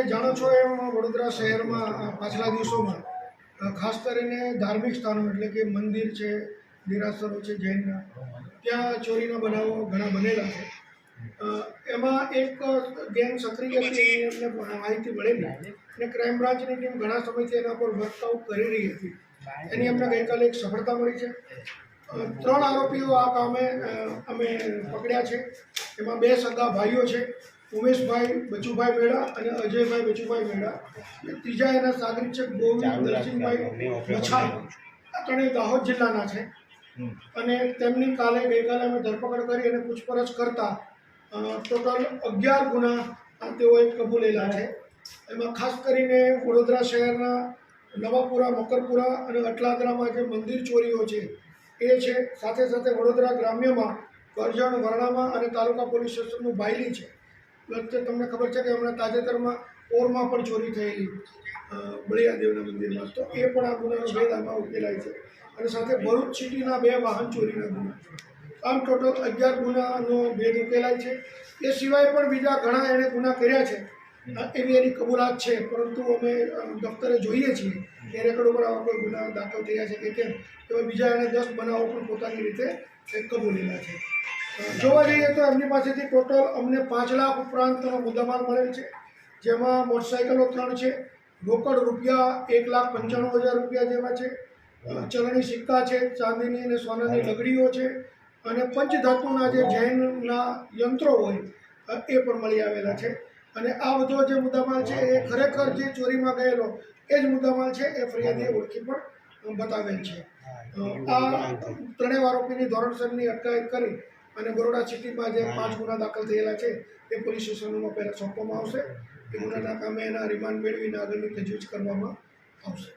જાણો છો એમ વડોદરા શહેરમાં પાછલા દિવસોમાં ખાસ કરીને ધાર્મિક સ્થાનો એટલે કે મંદિર છે, દેરાસરો છે જૈનના ત્યાં ચોરીના બનાવો ઘણા બનેલા છે. એમાં એક ગેંગ સક્રિય હતી એમને માહિતી મળેલી અને ક્રાઇમ બ્રાન્ચની ટીમ ઘણા સમયથી એના પર વર્કઆઉટ કરી રહી હતી. એની અમને ગઈકાલે એક સફળતા મળી છે. ત્રણ આરોપીઓ આ કામે અમે પકડ્યા છે. એમાં બે સગા ભાઈઓ છે. ઉમેશભાઈ બચુભાઈ મેળા અને અજયભાઈ બચુભાઈ મેળા. ત્રીજા એના સાગરીક્ષક છે ગોવિંદ દર્શનભાઈ મછા. આ ત્રણેય દાહોદ જિલ્લાના છે. અને તેમની કાલે ગઈકાલે અમે ધરપકડ કરી અને પૂછપરછ કરતા ટોટલ અગિયાર ગુના તેઓએ કબૂલેલા છે. એમાં ખાસ કરીને વડોદરા શહેરના નવાપુરા મકરપુરા અને અટલાદરામાં જે મંદિર ચોરીઓ છે એ છે. સાથે સાથે વડોદરા ગ્રામ્યમાં કરજણ વરણામાં અને તાલુકા પોલીસ સ્ટેશનનું બાયલી છે. વચ્ચે તમને ખબર છે કે હમણાં તાજેતરમાં ઓરમાં પણ ચોરી થયેલી બળિયાદેવના મંદિરમાં. તો એ પણ આ ગુનાનો ભેદ આમાં ઉકેલાય છે. અને સાથે ભરૂચ સિટીના બે વાહન ચોરીના ગુના. આમ ટોટલ અગિયાર ગુનાનો ભેદ ઉકેલાય છે. એ સિવાય પણ બીજા ઘણા એણે ગુના કર્યા છે. એવી એની કબૂલાત છે. પરંતુ અમે દફતરે જોઈએ છીએ કે રેકોર્ડ ઉપર આવા કોઈ ગુના દાખલ થયા છે કે કેમ. તો બીજા એણે દસ બનાવો પણ પોતાની રીતે કબૂલેલા છે. જોવા જઈએ તો એમની પાસેથી ટોટલ અમને પાંચ લાખ ઉપરાંતનો મુદ્દામાલ મળેલ છે, જેમાં મોટરસાઇકલો ત્રણ છે, રોકડ રૂપિયા એક લાખ પંચાણું હજાર રૂપિયા જેવા છે ચલણી સિક્કા છે, ચાંદીની અને સોનાની લગડીઓ છે, અને પંચધાતુના જે જૈનના યંત્રો હોય એ પણ મળી આવેલા છે. અને આ બધો જે મુદ્દામાલ છે, એ ખરેખર જે ચોરીમાં ગયેલો, એ જ મુદ્દામાલ છે, એ ફરિયાદીએ ઓળખી પણ બતાવેલ છે. આ ત્રણેય આરોપીની ધોરણસરની અટકાયત કરી અને બરોડા સિટીમાં જે પાંચ ગુના દાખલ થયેલા છે એ પોલીસ સ્ટેશનોમાં પહેલાં સોંપવામાં આવશે. એ ગુનાના કામે એના રિમાન્ડ મેળવીને આગળની તજવીજ કરવામાં આવશે.